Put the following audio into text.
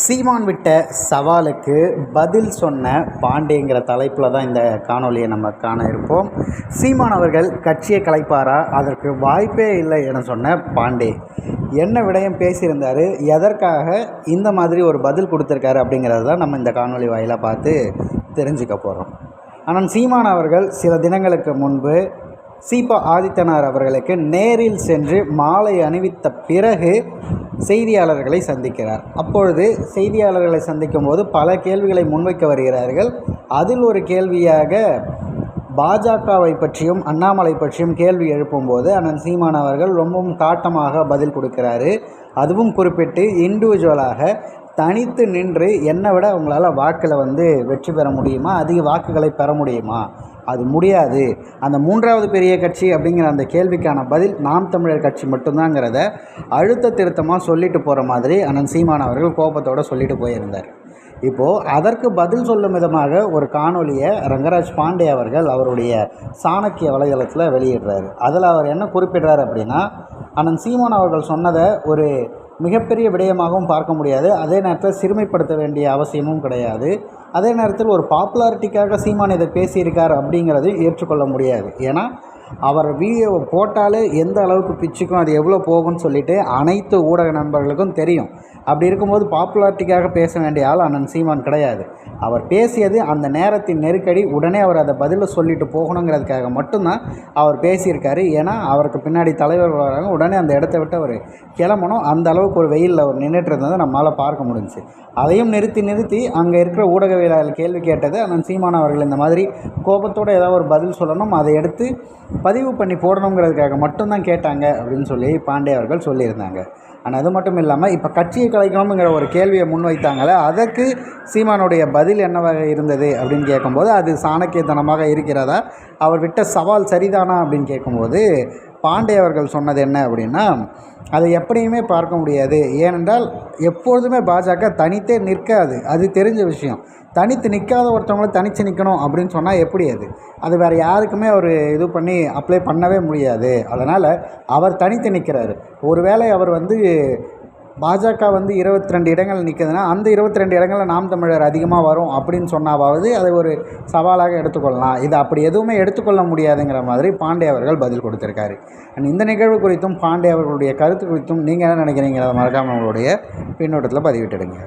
சீமான் விட்ட சவாலுக்கு பதில் சொன்ன பாண்டேங்கிற தலைப்பில் தான் இந்த காணொலியை நம்ம காண இருப்போம். சீமான் அவர்கள் கட்சியை கலைப்பாரா? அதற்கு வாய்ப்பே இல்லை என சொன்ன பாண்டே. என்ன விடயம் பேசியிருந்தார்? எதற்காக இந்த மாதிரி ஒரு பதில் கொடுத்துருக்காரு அப்படிங்கிறது தான் நம்ம இந்த காணொலி வாயிலாக பார்த்து தெரிஞ்சுக்க போகிறோம் ஆனால் சீமான் அவர்கள் சில தினங்களுக்கு முன்பு சீபா ஆதித்தனார் அவர்களுக்கு நேரில் சென்று மாலை அணிவித்த பிறகு செய்தியாளர்களை சந்திக்கிறார். அப்பொழுது செய்தியாளர்களை சந்திக்கும் போது பல கேள்விகளை முன்வைக்க வருகிறார்கள். அதில் ஒரு கேள்வியாக பாஜகவை பற்றியும் அண்ணாமலை பற்றியும் கேள்வி எழுப்பும்போது அண்ணன் சீமான் அவர்கள் ரொம்பவும் காட்டமாக பதில் கொடுக்கிறாரு. அதுவும் குறிப்பிட்டு இண்டிவிஜுவலாக தனித்து நின்று என்னை விட உங்களால் வாக்கில் வந்து வெற்றி பெற முடியுமா? அதிக வாக்குகளை பெற முடியுமா? அது முடியாது. அந்த மூன்றாவது பெரிய கட்சி அப்படிங்கிற அந்த கேள்விக்கான பதில் நாம் தமிழர் கட்சி மட்டும்தாங்கிறத அழுத்த திருத்தமாக சொல்லிட்டு போகிற மாதிரி அண்ணன் சீமான் அவர்கள் கோபத்தோடு சொல்லிட்டு போயிருந்தார். இப்போது அதற்கு பதில் சொல்லும் விதமாக ஒரு காணொலியை ரங்கராஜ் பாண்டே அவர்கள் அவருடைய சாணக்கிய வலைதளத்தில் வெளியிடுறாரு. அதில் அவர் என்ன குறிப்பிடுறார் அப்படின்னா அண்ணன் சீமான் அவர்கள் சொன்னதை ஒரு மிகப்பெரிய விடயமாகவும் பார்க்க முடியாது. அதே நேரத்தில் சிறுமைப்படுத்த வேண்டிய அவசியமும் கிடையாது. அதே நேரத்தில் ஒரு பாப்புலாரிட்டிக்காக சீமான் இதை பேசியிருக்கார் அப்படிங்கிறது ஏற்றுக்கொள்ள முடியாது. ஏன்னா அவர் வீடியோவை போட்டாலே எந்த அளவுக்கு பிச்சுக்கும் அது எவ்வளோ போகும்னு சொல்லிட்டு அனைத்து ஊடக நண்பர்களுக்கும் தெரியும். அப்படி இருக்கும்போது பாப்புலாரிட்டிக்காக பேச வேண்டிய ஆள் அண்ணன் சீமான் கிடையாது. அவர் பேசியது அந்த நேரத்தின் நெருக்கடி உடனே அவர் அதை பதிலில் சொல்லிட்டு போகணுங்கிறதுக்காக மட்டும்தான் அவர் பேசியிருக்காரு. ஏன்னா அவருக்கு பின்னாடி தலைவர்கள் வராங்க உடனே அந்த இடத்த விட்டு அவர் கிளம்பணும். அந்த அளவுக்கு ஒரு வெயிலில் அவர் நின்றுட்டு இருந்ததை நம்மளால் பார்க்க முடிஞ்சுச்சு. அதையும் நிறுத்தி நிறுத்தி அங்கே இருக்கிற ஊடகவியலாளர் கேள்வி கேட்டது அண்ணன் சீமான் அவர்கள் இந்த மாதிரி கோபத்தோடு ஏதாவது ஒரு பதில் சொல்லணும். அதை எடுத்து பதிவு பண்ணி போடணுங்கிறதுக்காக மட்டும்தான் கேட்டாங்க அப்படின்னு சொல்லி பாண்டே அவர்கள் சொல்லியிருந்தாங்க. ஆனால் அது மட்டும் இல்லாமல் இப்போ கட்சியை கலைக்கணுங்கிற ஒரு கேள்வியை முன்வைத்தாங்களே அதற்கு சீமானுடைய பதில் என்னவாக இருந்தது அப்படின்னு கேட்கும்போது அது சாணக்கியத்தனமாக இருக்கிறதா? அவர் விட்ட சவால் சரிதானா அப்படின்னு கேட்கும்போது பாண்டே அவர்கள் சொன்னது என்ன அப்படின்னா அதை எப்படியுமே பார்க்க முடியாது. ஏனென்றால் எப்பொழுதுமே பாஜக தனித்தே நிற்காது. அது தெரிஞ்ச விஷயம். தனித்து நிற்காத ஒருத்தவங்கள தனித்து நிற்கணும் அப்படின்னு சொன்னால் எப்படி அது? அது வேறு யாருக்குமே அவர் இது பண்ணி அப்ளை பண்ணவே முடியாது. அதனால் அவர் தனித்து நிற்கிறாரு. ஒருவேளை அவர் வந்து பாஜக வந்து இருபத்தி ரெண்டு இடங்கள் நிற்குதுன்னா அந்த இருபத்தி ரெண்டு இடங்களில் நாம் தமிழர் அதிகமாக வரும் அப்படின்னு சொன்னாவது அதை ஒரு சவாலாக எடுத்துக்கொள்ளலாம். இது அப்படி எதுவுமே எடுத்துக்கொள்ள முடியாதுங்கிற மாதிரி பாண்டே அவர்கள் பதில் கொடுத்துருக்காரு. அண்ட் இந்த நிகழ்வு குறித்தும் பாண்டே அவர்களுடைய கருத்து குறித்தும் நீங்கள் என்ன நினைக்கிறீங்கிறத மறக்காமல் உங்களுடைய பின்னோட்டத்தில் பதிவிட்டுடுங்க.